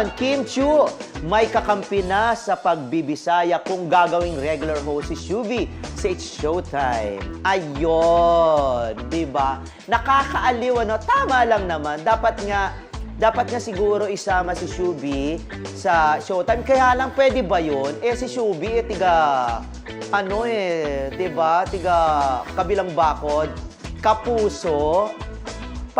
Ngayon, Kim Chu, may kakampi na sa pagbibisaya kung gagawing regular host si Shubi sa It's Showtime. Ayon, di ba? Nakakaaliw, ano? Tama lang naman. Dapat nga, dapat nga siguro isama si Shubi sa Showtime. Kaya lang, pwede ba yun? Eh, si Shubi, eh, tiga, ano eh, di ba? Tiga kabilang bakod, kapuso,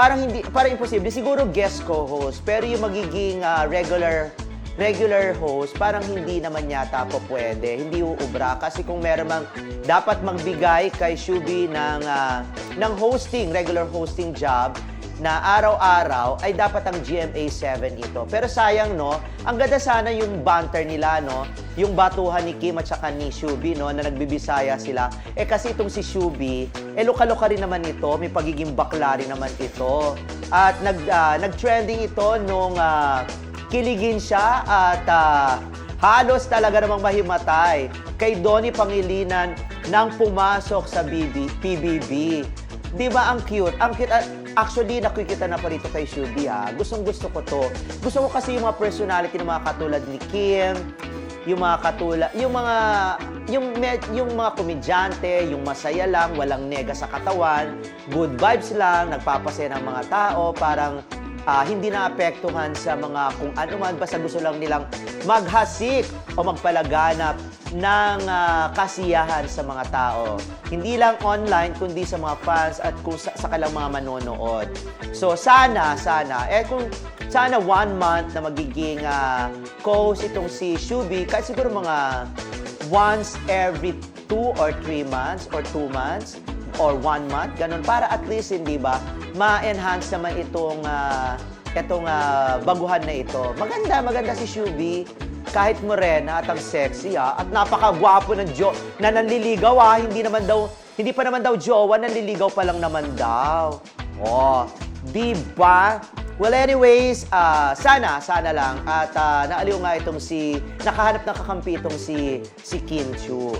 parang hindi parang imposible. Siguro guest co-host pero yung magiging ah, regular regular host parang hindi naman yata po pwede. Hindi uubra. Kasi kung meron mang dapat magbigay kay Shubi ng ah, ng hosting regular hosting job na araw-araw ay dapat ang GMA 7 ito. Pero sayang no, ang ganda sana yung banter nila no, yung batuhan ni Kim at saka ni Shubi no na nagbibisaya sila. Eh kasi itong si Shubi, eh luka-luka rin naman ito, may pagiging bakla rin naman ito. At nag ah, nag-trending ito nung ah, kiligin siya at ah, halos talaga namang mahimatay kay Donnie Pangilinan nang pumasok sa BB, PBB. Di ba ang cute? Ang cute. at Actually, nakikita na pa rito kay Shubi ha. Gustong gusto ko to. Gusto ko kasi yung mga personality ng mga katulad ni Kim, yung mga katulad, yung mga, yung, yung mga komedyante, yung masaya lang, walang nega sa katawan, good vibes lang, nagpapasaya ng mga tao, parang ah, hindi naapektuhan sa mga kung ano man, basta gusto lang nilang maghasik o magpalaganap ng ah, kasiyahan sa mga tao. Hindi lang online, kundi sa mga fans at kung sa, sa kanilang mga manonood. So sana, sana, eh kung sana one month na magiging ah, co-host itong si Shubi, kahit siguro mga once every two or three months or two months or one month, ganun, para at least, hindi ba, ma-enhance naman itong, ah, itong ah, baguhan na ito. Maganda, maganda si Shubi. Kahit morena at ang sexy ha, at napakagwapo ng Jo na nanliligaw ha, hindi naman daw, hindi pa naman daw jowa, nanliligaw pa lang naman daw. Oh, di ba? Well, anyways, ah, sana, sana lang. At ah, naaliw nga itong si, nakahanap ng kakampi itong si, si Kim Chu.